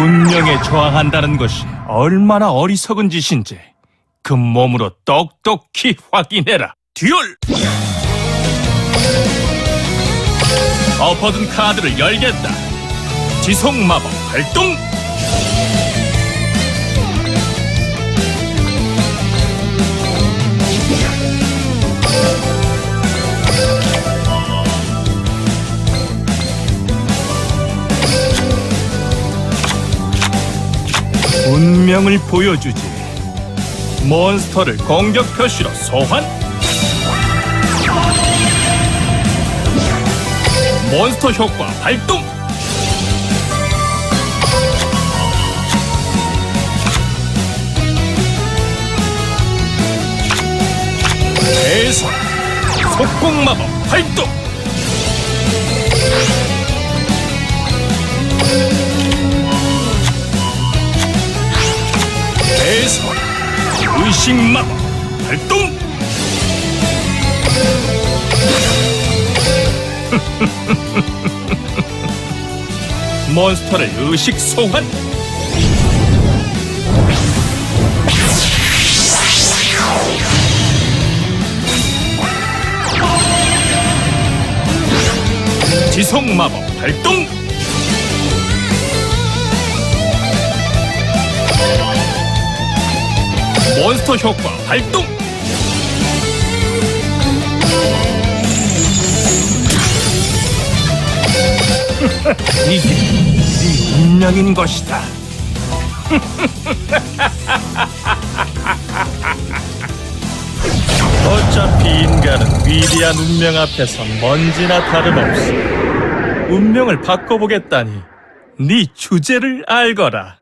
운명에 저항한다는 것이 얼마나 어리석은 짓인지 그 몸으로 똑똑히 확인해라. 듀얼! 엎어둔 카드를 열겠다. 지속 마법 발동! 운명을 보여주지. 몬스터를 공격 표시로 소환. 몬스터 효과 발동. 대선 속공 마법 발동. 식 마법 발동. 몬스터를 의식 소환. 지속 마법 발동. 몬스터 효과 발동. 이게 네 운명인 것이다. 어차피 인간은 위대한 운명 앞에서 먼지나 다름없어. 운명을 바꿔보겠다니 네 주제를 알거라.